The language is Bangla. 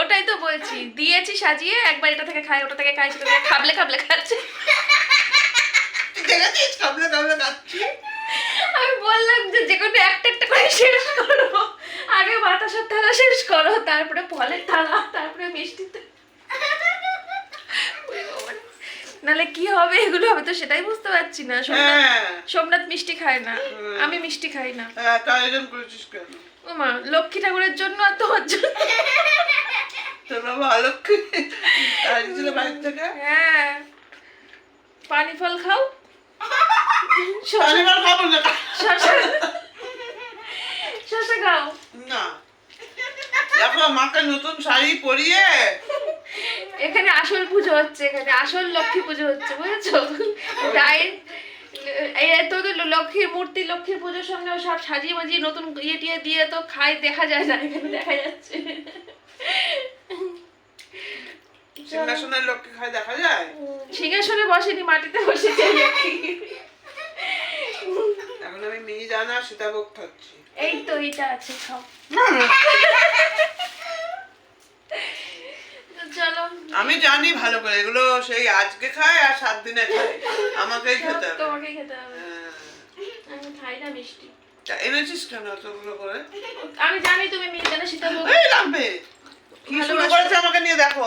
ওটাই তো বলছি দিয়েছি সাজিয়ে একবার এটা থেকে খাই ওটা থেকে খাই সেটা থেকে খাবলে খাবলে খাচ্ছে। আমি বললাম যে যে কোনো একটা একটা করে শেষ করো। আগে বাতাসের থালা শেষ করো তারপরে ফলের থালা তারপরে মিষ্টিতে নালে কি হবে? এগুলো হবে তো সেটাই বুঝতে পারছি না। সোমনাথ হ্যাঁ। সোমনাথ মিষ্টি খায় না। আমি মিষ্টি খাই না। কেন? ও মা লক্ষ্মী ঠাকুরের জন্য আর তোমার জন্য। তোরা ভালো আসছিল বাড়ির থেকে? হ্যাঁ। পানি ফল খাও। আর খাব না। শশা শশা খাও। না। দেখো মাকে নতুন শাড়ি পরিয়ে এখানে আসল পুজো হচ্ছে এখানে আসল লক্ষ্মী পুজো হচ্ছে বুঝেছ? ডাইন এই তো তো লক্ষ্মীর মূর্তি লক্ষ্মীর পুজোর সঙ্গে সব সাজিয়ে মাজিয়ে নতুন ইয়ে টিয়ে দিয়ে তো খাই দেখা যায় না এখানে দেখা যাচ্ছে। সিংহাসনের লোককে খায় দেখা যায়? সিংহাসনে বসেনি মাটিতে বসেছে। লক্ষ্মী এখন আমি মেয়ে জানা সীতাভোগ খাচ্ছি। এই তো এইটা আছে খাও। আমি জানি ভালো করে এগুলো সেই আজকে খায় আর সাত দিনে খায়। আমাকেই সব খেতে হবে। তোমাকে খেতে হবে। হ্যাঁ। আমি খাই না মিষ্টি। এনেছিস কেন অতগুলো করে? আমি জানি তুমি মিহিদানা সীতাভোগ। এই লাম্বে কি শুরু করেছে আমাকে নিয়ে দেখো।